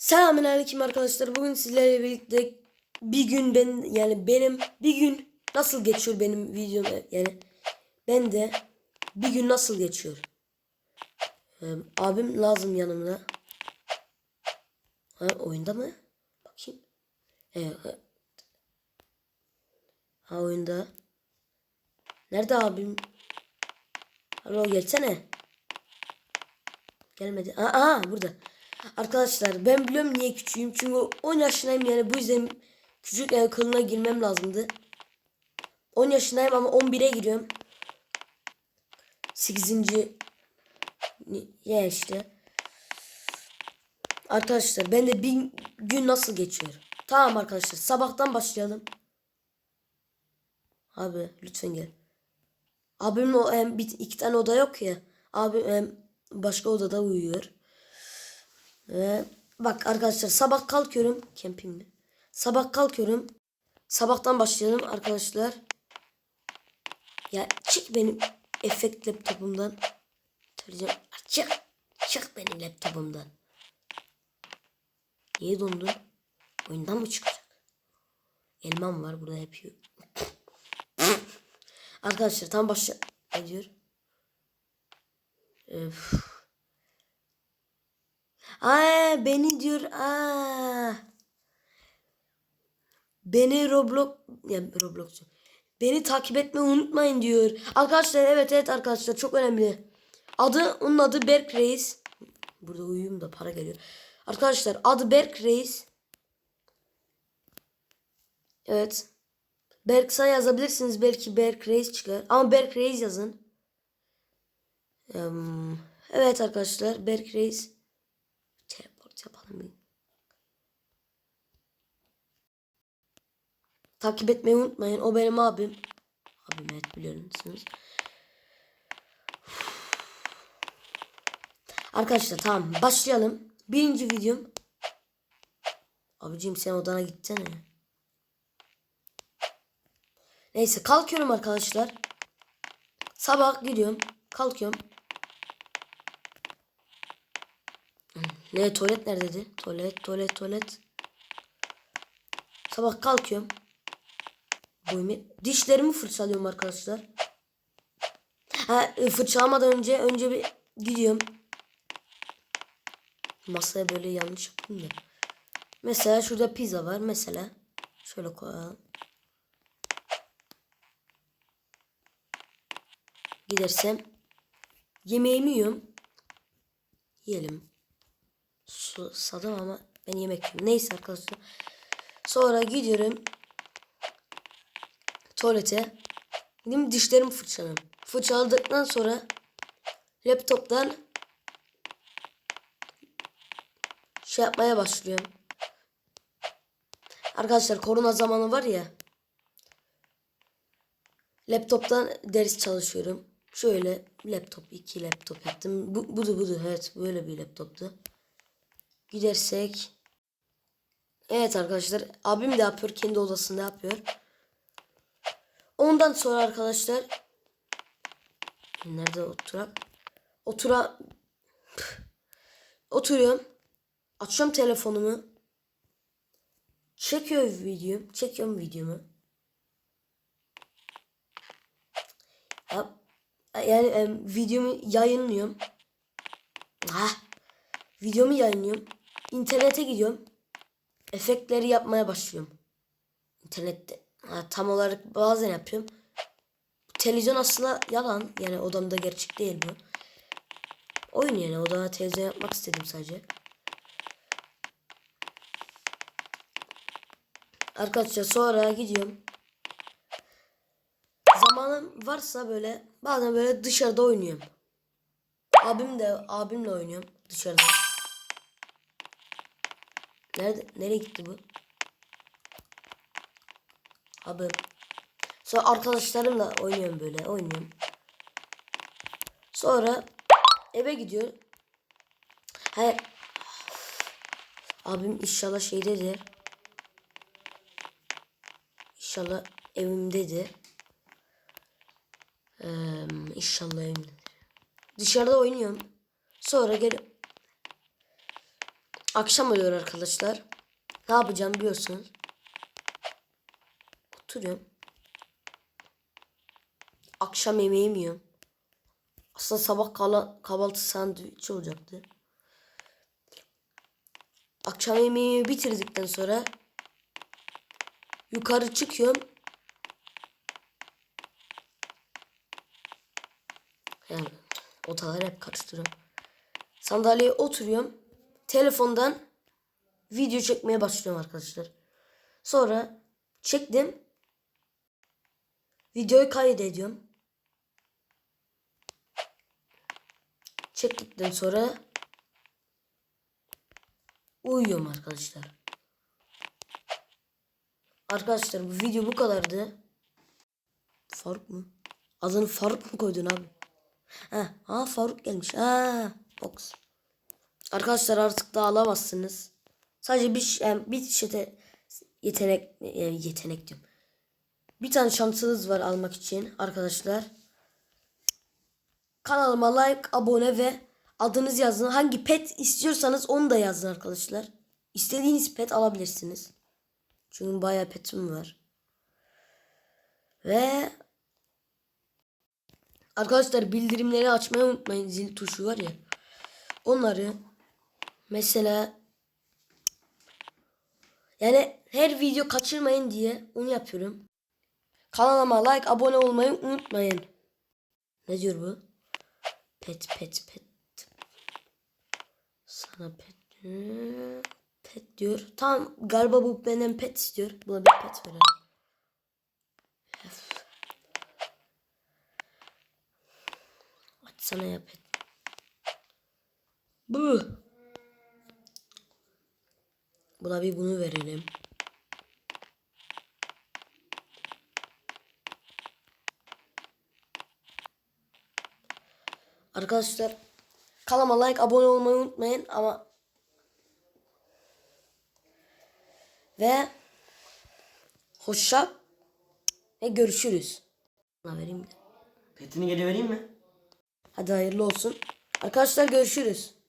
Selamünaleyküm arkadaşlar. Bugün sizlerle birlikte bir gün ben yani benim bir gün nasıl geçiyor benim videom yani ben de bir gün nasıl geçiyor. Ee, abim lazım yanımda. Ha oyunda mı? Bakayım. Evet. Ha oyunda. Nerede abim? Alo gelsene. Gelmedi. Aa, aa burada. Arkadaşlar ben biliyorum niye küçüğüm. Çünkü 10 yaşındayım yani bu yüzden küçük ev kılına girmem lazımdı. 10 yaşındayım ama 11'e giriyorum. 8. Ya işte. Arkadaşlar ben de bir gün nasıl geçiyor? Tamam arkadaşlar sabahtan başlayalım. Abi lütfen gel. Abimin o hem bir iki tane oda yok ya. Abim hem başka odada uyuyor. Ve bak arkadaşlar sabah kalkıyorum. Camping mi? Sabah kalkıyorum. Sabahtan başlayalım arkadaşlar. Ya çık benim efekt laptopumdan. Söyleyeceğim. Çık. Çık benim laptopumdan. Niye dondun? Oyundan mı çıkacak? Elmam var burada yapıyor. Arkadaşlar tam başla ne diyor? Öf. Aa beni diyor. Aa. Beni Roblox ya Roblox. Beni takip etmeyi unutmayın diyor. Arkadaşlar evet evet arkadaşlar çok önemli. Adı onun adı Berk Reis. Burada uyuyayım da para geliyor. Arkadaşlar adı Berk Reis. Evet. Berksa yazabilirsiniz. Belki Berk Reis çıkar. Ama Berk Reis yazın. Evet arkadaşlar. Berk Reis. Yapalım. Takip etmeyi unutmayın. O benim abim. Abim evet biliyorsunuz. Arkadaşlar tamam başlayalım. Birinci videom. Abicim sen odana gitsene. Neyse kalkıyorum arkadaşlar. Sabah gidiyorum. Kalkıyorum. Ne tuvalet neredeydi? Tuvalet, tuvalet, tuvalet. Sabah kalkıyorum. Boyumu, dişlerimi fırçalıyorum arkadaşlar. Ha, e, fırçalamadan önce önce bir gidiyorum. Masaya böyle yanlış yaptım da. Mesela şurada pizza var mesela. Şöyle koyalım. Gidersem yemeğimi yiyorum. Yiyelim. Su sadım ama ben yemek yiyorum. Neyse arkadaşlar. Sonra gidiyorum tuvalete. Gidip dişlerimi fırçalıyorum. Fırçaladıktan sonra laptoptan şey yapmaya başlıyorum. Arkadaşlar korona zamanı var ya. Laptoptan ders çalışıyorum. Şöyle laptop iki laptop yaptım. Bu budu budu evet böyle bir laptoptu. Gidersek Evet arkadaşlar abim de yapıyor kendi odasında yapıyor. Ondan sonra arkadaşlar nerede oturak? Otura oturuyorum. Açıyorum telefonumu. Çekiyor videomu. Çekiyorum videomu. Ya, yani em, videomu yayınlıyorum. Ha. Videomu yayınlıyorum. İnternete gidiyorum. Efektleri yapmaya başlıyorum. İnternette. Ha, tam olarak bazen yapıyorum. Televizyon aslında yalan. Yani odamda gerçek değil bu. Oyun yani odama televizyon yapmak istedim sadece. Arkadaşlar sonra gidiyorum. Zamanım varsa böyle bazen böyle dışarıda oynuyorum. Abim de abimle oynuyorum dışarıda. Nerede nereye gitti bu? Abi. Sonra arkadaşlarımla oynuyorum böyle oynuyorum. Sonra eve gidiyor. He. Abim inşallah şeydedir. İnşallah evimdedir. Ee, inşallah evimdedir. Dışarıda oynuyorum. Sonra gel Akşam oluyor arkadaşlar. Ne yapacağım biliyorsunuz. Oturuyorum. Akşam yemeğimi yiyorum. Aslında sabah kala, kahvaltı sandviç olacaktı. Akşam yemeğimi bitirdikten sonra yukarı çıkıyorum. Yani odaları hep karıştırıyorum. Sandalyeye oturuyorum. Telefondan video çekmeye başlıyorum arkadaşlar. Sonra çektim. Videoyu kaydediyorum. Çektikten sonra uyuyorum arkadaşlar. Arkadaşlar bu video bu kadardı. Faruk mu? Adını Faruk mu koydun abi? Ha, ha Faruk gelmiş. Ha, box. Arkadaşlar artık da alamazsınız. Sadece bir yani bir şete yetenek e, yetenek diyorum. Bir tane şansınız var almak için arkadaşlar. Kanalıma like, abone ve adınız yazın. Hangi pet istiyorsanız onu da yazın arkadaşlar. İstediğiniz pet alabilirsiniz. Çünkü bayağı petim var. Ve arkadaşlar bildirimleri açmayı unutmayın. Zil tuşu var ya. Onları mesela yani her video kaçırmayın diye onu yapıyorum. Kanalıma like, abone olmayı unutmayın. Ne diyor bu? Pet pet pet. Sana pet. Pet diyor. Tamam galiba bu benden pet istiyor. Buna bir pet verelim. Açsana ya pet. Bu. Buna bir bunu verelim. Arkadaşlar kanalıma like abone olmayı unutmayın ama ve hoşça ve görüşürüz. Buna vereyim de. Petini geri vereyim mi? Hadi hayırlı olsun. Arkadaşlar görüşürüz.